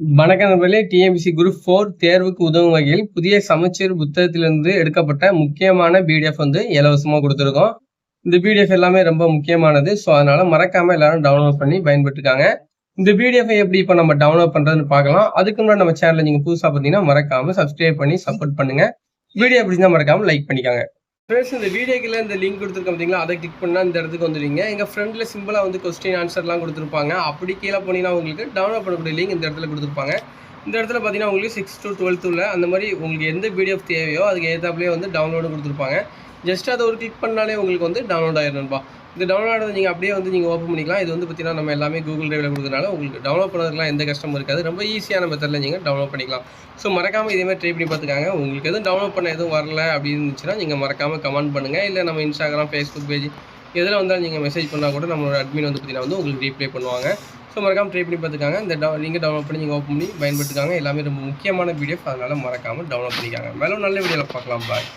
வணக்கம் நண்பர்களே DMBC group four தேர்வுக்கு உதவும் வகையில் புதிய சமச்சீர் புத்தகத்திலிருந்து எடுக்கப்பட்ட முக்கியமான பிடிஎஃப் வந்து இலவசமாக கொடுத்துருக்கோம். இந்த பிடிஎஃப் எல்லாமே ரொம்ப முக்கியமானது. ஸோ அதனால மறக்காம எல்லாரும் டவுன்லோட் பண்ணி பயன்பட்டுருக்காங்க இந்த பிடிஎஃப் எப்படி இப்போ நம்ம டவுன்லோட் பண்ணுறதுன்னு பார்க்கலாம். அதுக்கு முன்னாடி நம்ம சேனலில் நீங்கள் புதுசாக பார்த்தீங்கன்னா மறக்காம சப்ஸ்கிரைப் பண்ணி சப்போர்ட் பண்ணுங்க. வீடியோ பிடிச்சிருந்தால் மறக்காம லைக் பண்ணிக்காங்க. ஃப்ரெண்ட்ஸ் இந்த வீடியோக்குள்ள இந்த லிங்க் கொடுத்துருக்கோம் பார்த்தீங்களா அதை கிளிக் பண்ணால் இந்த இடத்துக்கு வந்துடுவீங்க. எங்கள் ஃப்ரெண்டில் சிம்பிளாக வந்து கொஸ்டின் ஆன்சர்லாம் கொடுத்துருப்பாங்க. அப்படி கீழே போனீங்கன்னா உங்களுக்கு டவுன்லோட் பண்ணக்கூடிய லிங்க் இந்த இடத்துல கொடுத்துருப்பாங்க. இந்த இடத்துல பார்த்தீங்கன்னா உங்களுக்கு சிக்ஸ் டு டுவெல்த் உள்ள அந்த மாதிரி உங்களுக்கு எந்த பிடிஎஃப் தேவையோ அதுக்கு ஏற்றாப்புலேயே வந்து டவுன்லோடு கொடுத்துருப்பாங்க. ஜஸ்ட் அதை ஒரு கிளிக் பண்ணாலே உங்களுக்கு வந்து டவுன்லோட் ஆயிடும்பா இந்த டவுன்லோட் ஆனது நீங்கள் அப்படியே வந்து நீங்கள் ஓப்பன் பண்ணிக்கலாம். இது வந்து பார்த்தீங்கன்னா நம்ம எல்லாமே கூகுள் டிரைவில் கொடுக்கறனால உங்களுக்கு டவுன்லோட் பண்ணுறதுலாம் எந்த கஷ்டமும் இருக்காது. ரொம்ப ஈஸியான மெத்தடில் நீங்கள் டவுன்லோட் பண்ணிக்கலாம். ஸோ மறக்காமல் இதே மாதிரி ட்ரை பண்ணி பார்த்துக்காங்க. உங்களுக்கு எதுவும் டவுன்லோட் பண்ண எதுவும் வரல அப்படின்னு இருந்துச்சுன்னா நீங்கள் மறக்காமல் கமெண்ட் பண்ணுங்கள் இல்லை நம்ம இன்ஸ்டாகிராம் ஃபேஸ்புக் பேஜ் எதில் வந்தாலும் நீங்கள் மெசேஜ் பண்ணால் கூட நம்மளோட அட்மின் வந்து பார்த்தீங்கன்னா வந்து உங்களுக்கு ரீப்ளே பண்ணுவாங்க. ஸோ மறக்காமல் ட்ரை பண்ணி பார்த்துக்காங்க. இந்த டவு நீங்கள் டவுன்லோட் பண்ணி நீங்கள் ஓப்பன் பண்ணி பயன்படுத்துக்காங்க. எல்லாமே ரொம்ப முக்கியமான பிடிஎஃப் அதனால் மறக்காமல் டவுன்லோட் பண்ணிக்காங்க. மேலும் நல்ல வீடியோவில் பார்க்கலாம். பாய்